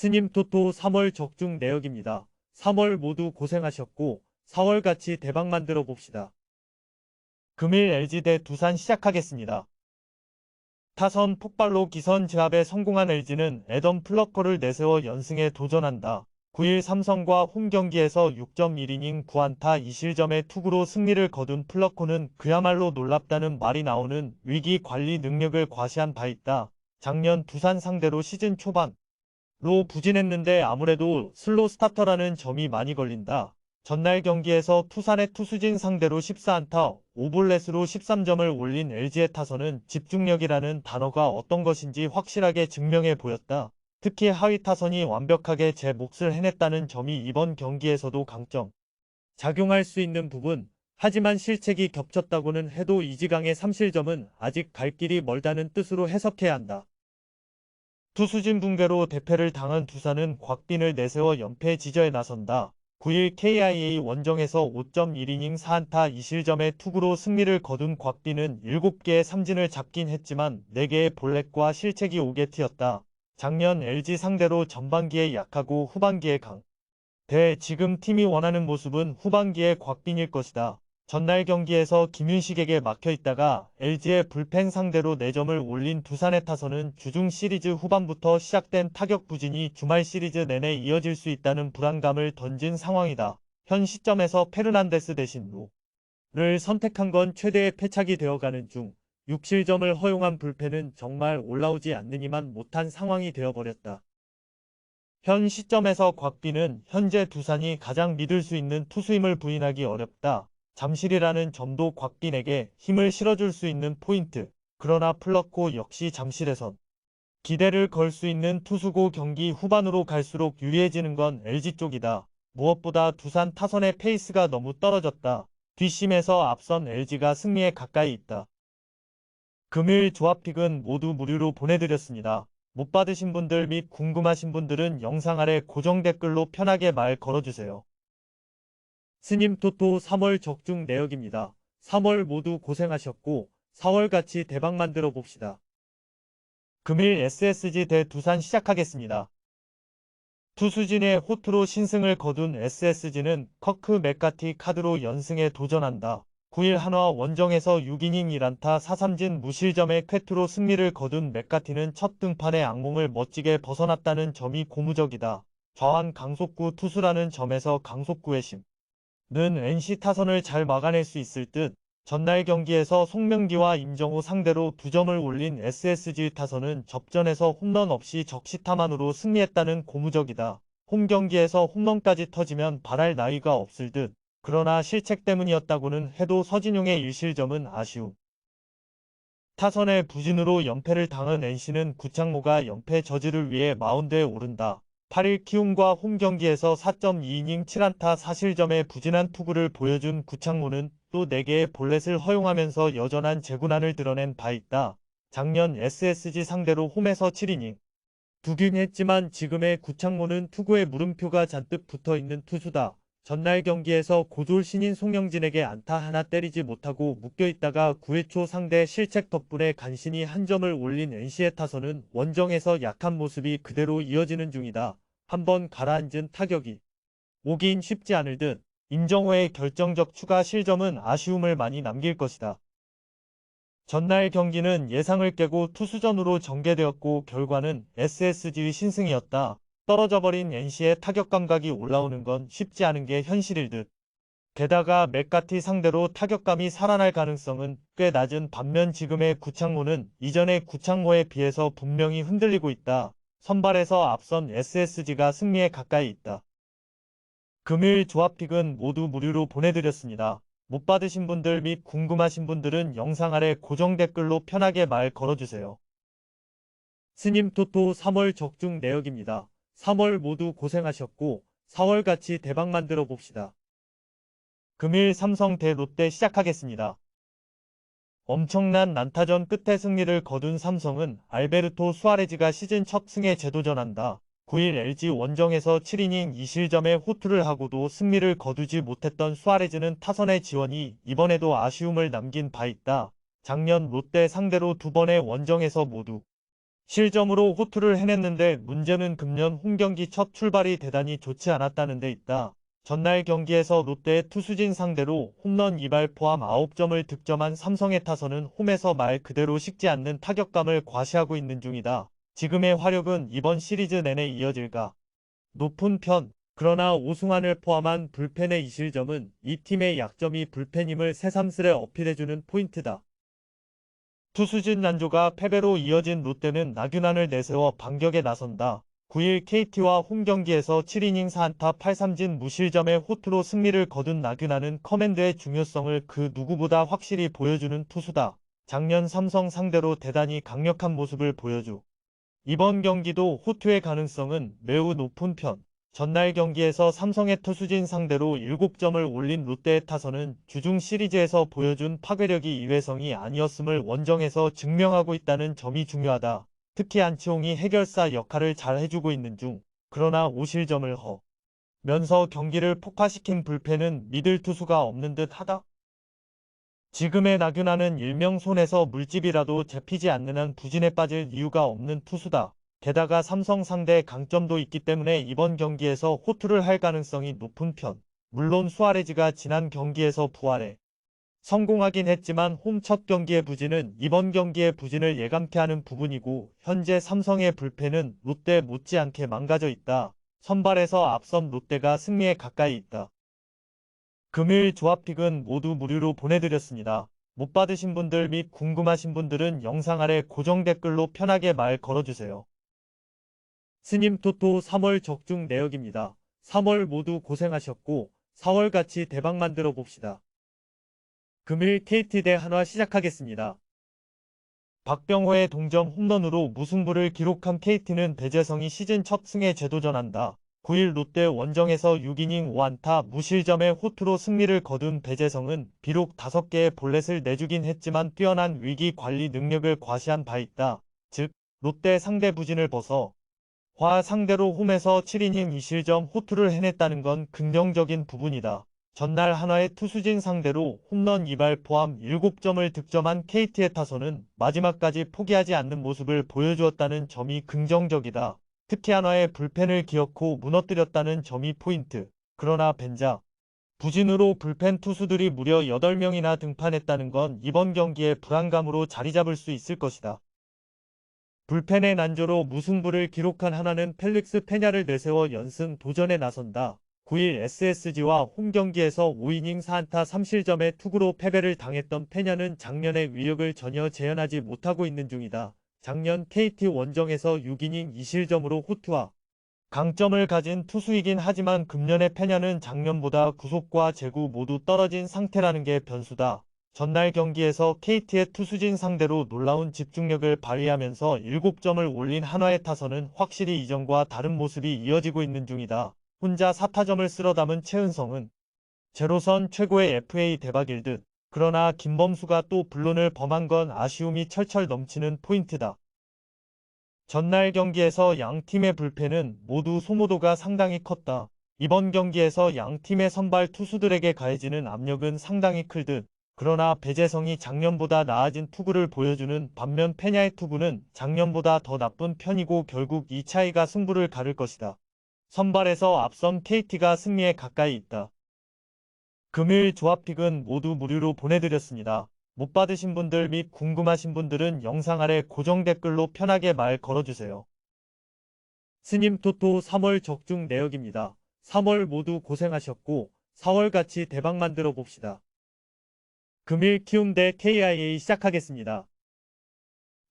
스님 토토 3월 적중 내역입니다. 3월 모두 고생하셨고 4월 같이 대박 만들어 봅시다. 금일 LG 대 두산 시작하겠습니다. 타선 폭발로 기선 제압에 성공한 LG는 애덤 플러커를 내세워 연승에 도전한다. 9일 삼성과 홈 경기에서 6.1이닝 9안타 2실점의 투구로 승리를 거둔 플러코는 그야말로 놀랍다는 말이 나오는 위기 관리 능력을 과시한 바 있다. 작년 두산 상대로 시즌 초반 로 부진했는데 아무래도 슬로 스타터라는 점이 많이 걸린다. 전날 경기에서 투산의 투수진 상대로 14안타 5볼넷으로 13점을 올린 LG의 타선은 집중력이라는 단어가 어떤 것인지 확실하게 증명해 보였다. 특히 하위 타선이 완벽하게 제 몫을 해냈다는 점이 이번 경기에서도 강점. 작용할 수 있는 부분, 하지만 실책이 겹쳤다고는 해도 이지강의 3실점은 아직 갈 길이 멀다는 뜻으로 해석해야 한다. 투수진 붕괴로 대패를 당한 두산은 곽빈을 내세워 연패 지저에 나선다. 9일 KIA 원정에서 5.1이닝 4안타 2실점의 투구로 승리를 거둔 곽빈은 7개의 삼진을 잡긴 했지만 4개의 볼넷과 실책이 오게 튀었다. 작년 LG 상대로 전반기에 약하고 후반기에 강. 대 지금 팀이 원하는 모습은 후반기에 곽빈일 것이다. 전날 경기에서 김윤식에게 막혀 있다가 LG의 불펜 상대로 4점을 올린 두산의 타선은 주중 시리즈 후반부터 시작된 타격 부진이 주말 시리즈 내내 이어질 수 있다는 불안감을 던진 상황이다. 현 시점에서 페르난데스 대신 루를 선택한 건 최대의 패착이 되어가는 중 6실점을 허용한 불펜은 정말 올라오지 않느니만 못한 상황이 되어버렸다. 현 시점에서 곽빈은 현재 두산이 가장 믿을 수 있는 투수임을 부인하기 어렵다. 잠실이라는 점도 곽빈에게 힘을 실어줄 수 있는 포인트. 그러나 플러코 역시 잠실에선 기대를 걸 수 있는 투수고 경기 후반으로 갈수록 유리해지는 건 LG 쪽이다. 무엇보다 두산 타선의 페이스가 너무 떨어졌다. 뒷심에서 앞선 LG가 승리에 가까이 있다. 금일 조합픽은 모두 무료로 보내드렸습니다. 못 받으신 분들 및 궁금하신 분들은 영상 아래 고정 댓글로 편하게 말 걸어주세요. 스님 토토 3월 적중 내역입니다. 3월 모두 고생하셨고 4월 같이 대박 만들어 봅시다. 금일 SSG 대 두산 시작하겠습니다. 투수진의 호투로 신승을 거둔 SSG는 커크 맥카티 카드로 연승에 도전한다. 9일 한화 원정에서 6이닝 1안타 4삼진 무실점의 쾌투로 승리를 거둔 맥카티는 첫 등판의 악몽을 멋지게 벗어났다는 점이 고무적이다. 좌완 강속구 투수라는 점에서 강속구의 심. 는 NC 타선을 잘 막아낼 수 있을 듯 전날 경기에서 송명기와 임정우 상대로 2점을 올린 SSG 타선은 접전에서 홈런 없이 적시타만으로 승리했다는 고무적이다. 홈 경기에서 홈런까지 터지면 바랄 나위가 없을 듯 그러나 실책 때문이었다고는 해도 서진용의 1실점은 아쉬움. 타선의 부진으로 연패를 당한 NC는 구창모가 연패 저지를 위해 마운드에 오른다. 8일 키움과 홈 경기에서 4.2이닝 7안타 4실점의 부진한 투구를 보여준 구창모는 또 4개의 볼넷을 허용하면서 여전한 재구난을 드러낸 바 있다. 작년 SSG 상대로 홈에서 7이닝. 두긴 했지만 지금의 구창모는 투구에 물음표가 잔뜩 붙어있는 투수다. 전날 경기에서 고졸 신인 송영진에게 안타 하나 때리지 못하고 묶여있다가 9회 초 상대 실책 덕분에 간신히 한 점을 올린 NC의 타선은 원정에서 약한 모습이 그대로 이어지는 중이다. 한번 가라앉은 타격이 오긴 쉽지 않을 듯 임정호의 결정적 추가 실점은 아쉬움을 많이 남길 것이다. 전날 경기는 예상을 깨고 투수전으로 전개되었고 결과는 SSG의 신승이었다. 떨어져 버린 NC의 타격 감각이 올라오는 건 쉽지 않은 게 현실일 듯. 게다가 맥가티 상대로 타격감이 살아날 가능성은 꽤 낮은 반면 지금의 구창모는 이전의 구창모에 비해서 분명히 흔들리고 있다. 선발에서 앞선 SSG가 승리에 가까이 있다. 금일 조합픽은 모두 무료로 보내드렸습니다. 못 받으신 분들 및 궁금하신 분들은 영상 아래 고정 댓글로 편하게 말 걸어주세요. 스님 토토 3월 적중 내역입니다. 3월 모두 고생하셨고 4월 같이 대박 만들어 봅시다. 금일 삼성 대 롯데 시작하겠습니다. 엄청난 난타전 끝에 승리를 거둔 삼성은 알베르토 수아레즈가 시즌 첫 승에 재도전한다. 9일 LG 원정에서 7이닝 2실점의 호투를 하고도 승리를 거두지 못했던 수아레즈는 타선의 지원이 이번에도 아쉬움을 남긴 바 있다. 작년 롯데 상대로 두 번의 원정에서 모두 실점으로 호투를 해냈는데 문제는 금년 홈경기 첫 출발이 대단히 좋지 않았다는 데 있다. 전날 경기에서 롯데의 투수진 상대로 홈런 2발 포함 9점을 득점한 삼성의 타선은 홈에서 말 그대로 식지 않는 타격감을 과시하고 있는 중이다. 지금의 화력은 이번 시리즈 내내 이어질까? 높은 편. 그러나 오승환을 포함한 불펜의 이실점은 이 팀의 약점이 불펜임을 새삼스레 어필해주는 포인트다. 투수진 난조가 패배로 이어진 롯데는 나균안을 내세워 반격에 나선다. 9일 KT와 홈경기에서 7이닝 4안타 8삼진 무실점의 호투로 승리를 거둔 나균안은 커맨드의 중요성을 그 누구보다 확실히 보여주는 투수다. 작년 삼성 상대로 대단히 강력한 모습을 보여주. 이번 경기도 호투의 가능성은 매우 높은 편. 전날 경기에서 삼성의 투수진 상대로 7점을 올린 롯데의 타선은 주중 시리즈에서 보여준 파괴력이 이회성이 아니었음을 원정에서 증명하고 있다는 점이 중요하다. 특히 안치홍이 해결사 역할을 잘 해주고 있는 중 그러나 오실점을 허 면서 경기를 폭파시킨 불펜은 믿을 투수가 없는 듯 하다. 지금의 나균아는 일명 손에서 물집이라도 잡히지 않는 한 부진에 빠질 이유가 없는 투수다. 게다가 삼성 상대 강점도 있기 때문에 이번 경기에서 호투를 할 가능성이 높은 편. 물론 수아레즈가 지난 경기에서 부활해 성공하긴 했지만 홈 첫 경기의 부진은 이번 경기의 부진을 예감케 하는 부분이고 현재 삼성의 불펜은 롯데 못지않게 망가져 있다. 선발에서 앞선 롯데가 승리에 가까이 있다. 금요일 조합픽은 모두 무료로 보내드렸습니다. 못 받으신 분들 및 궁금하신 분들은 영상 아래 고정 댓글로 편하게 말 걸어주세요. 스님 토토 3월 적중 내역입니다. 3월 모두 고생하셨고 4월 같이 대박 만들어 봅시다. 금일 KT 대 한화 시작하겠습니다. 박병호의 동점 홈런으로 무승부를 기록한 KT는 배재성이 시즌 첫 승에 재도전한다. 9일 롯데 원정에서 6이닝 5안타 무실점의 호투로 승리를 거둔 배재성은 비록 5개의 볼넷을 내주긴 했지만 뛰어난 위기 관리 능력을 과시한 바 있다. 즉, 롯데 상대 부진을 벗어 화 상대로 홈에서 7이닝 2실점 호투를 해냈다는 건 긍정적인 부분이다. 전날 한화의 투수진 상대로 홈런 2발 포함 7점을 득점한 KT의 타선은 마지막까지 포기하지 않는 모습을 보여주었다는 점이 긍정적이다. 특히 한화의 불펜을 기어코 무너뜨렸다는 점이 포인트. 그러나 벤자 부진으로 불펜 투수들이 무려 8명이나 등판했다는 건 이번 경기에 불안감으로 자리 잡을 수 있을 것이다. 불펜의 난조로 무승부를 기록한 하나는 펠릭스 페냐를 내세워 연승 도전에 나선다. 9일 SSG와 홈 경기에서 5이닝 4안타 3실점의 투구로 패배를 당했던 페냐는 작년의 위력을 전혀 재현하지 못하고 있는 중이다. 작년 KT 원정에서 6이닝 2실점으로 호투와 강점을 가진 투수이긴 하지만 금년의 페냐는 작년보다 구속과 제구 모두 떨어진 상태라는 게 변수다. 전날 경기에서 KT의 투수진 상대로 놀라운 집중력을 발휘하면서 7점을 올린 한화의 타선은 확실히 이전과 다른 모습이 이어지고 있는 중이다. 혼자 4타점을 쓸어 담은 최은성은 제로선 최고의 FA 대박일 듯. 그러나 김범수가 또 불론을 범한 건 아쉬움이 철철 넘치는 포인트다. 전날 경기에서 양 팀의 불펜은 모두 소모도가 상당히 컸다. 이번 경기에서 양 팀의 선발 투수들에게 가해지는 압력은 상당히 클 듯. 그러나 배재성이 작년보다 나아진 투구를 보여주는 반면 페냐의 투구는 작년보다 더 나쁜 편이고 결국 이 차이가 승부를 가를 것이다. 선발에서 앞선 KT가 승리에 가까이 있다. 금요일 조합픽은 모두 무료로 보내드렸습니다. 못 받으신 분들 및 궁금하신 분들은 영상 아래 고정 댓글로 편하게 말 걸어주세요. 스님 토토 3월 적중 내역입니다. 3월 모두 고생하셨고 4월같이 대박 만들어 봅시다. 금일 키움 대 KIA 시작하겠습니다.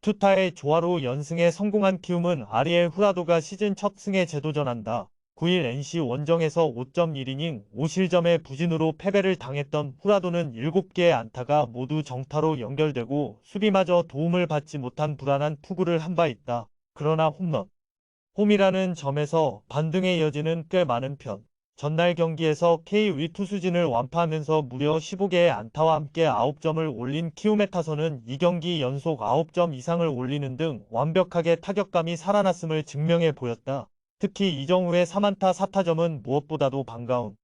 투타의 조화로 연승에 성공한 키움은 아리엘 후라도가 시즌 첫 승에 재도전한다. 9일 NC 원정에서 5.1이닝 5실점의 부진으로 패배를 당했던 후라도는 7개의 안타가 모두 정타로 연결되고 수비마저 도움을 받지 못한 불안한 투구를 한 바 있다. 그러나 홈런. 홈이라는 점에서 반등에 이어지는 꽤 많은 편. 전날 경기에서 K 위 투수진을 완파하면서 무려 15개의 안타와 함께 9점을 올린 키움의 타선은 2경기 연속 9점 이상을 올리는 등 완벽하게 타격감이 살아났음을 증명해 보였다. 특히 이정우의 3안타 4타점은 무엇보다도 반가운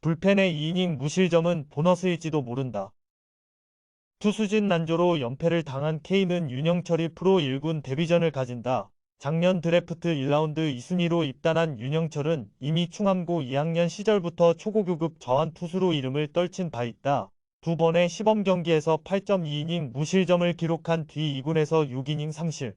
불펜의 2이닝 무실점은 보너스일지도 모른다. 투수진 난조로 연패를 당한 K는 윤영철이 프로 1군 데뷔전을 가진다. 작년 드래프트 1라운드 2순위로 입단한 윤영철은 이미 충암고 2학년 시절부터 초고교급 저한 투수로 이름을 떨친 바 있다. 두 번의 시범 경기에서 8.2이닝 무실점을 기록한 뒤 2군에서 6이닝 상실.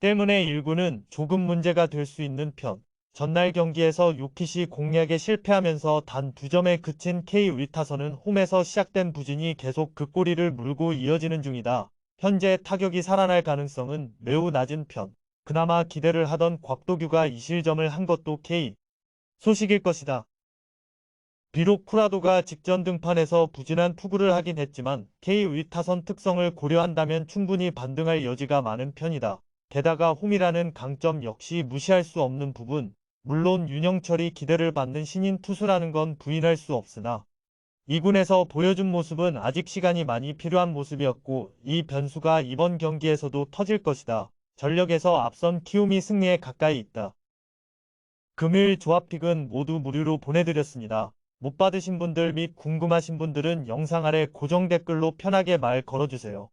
때문에 1군은 조금 문제가 될 수 있는 편. 전날 경기에서 6킷이 공략에 실패하면서 단 2점에 그친 K 위타선은 홈에서 시작된 부진이 계속 그 꼬리를 물고 이어지는 중이다. 현재 타격이 살아날 가능성은 매우 낮은 편. 그나마 기대를 하던 곽도규가 이 실점을 한 것도 K 소식일 것이다. 비록 쿠라도가 직전 등판에서 부진한 투구를 하긴 했지만 K 위타선 특성을 고려한다면 충분히 반등할 여지가 많은 편이다. 게다가 홈이라는 강점 역시 무시할 수 없는 부분. 물론 윤영철이 기대를 받는 신인 투수라는 건 부인할 수 없으나 2군에서 보여준 모습은 아직 시간이 많이 필요한 모습이었고 이 변수가 이번 경기에서도 터질 것이다. 전력에서 앞선 키움이 승리에 가까이 있다. 금요일 조합픽은 모두 무료로 보내드렸습니다. 못 받으신 분들 및 궁금하신 분들은 영상 아래 고정 댓글로 편하게 말 걸어주세요.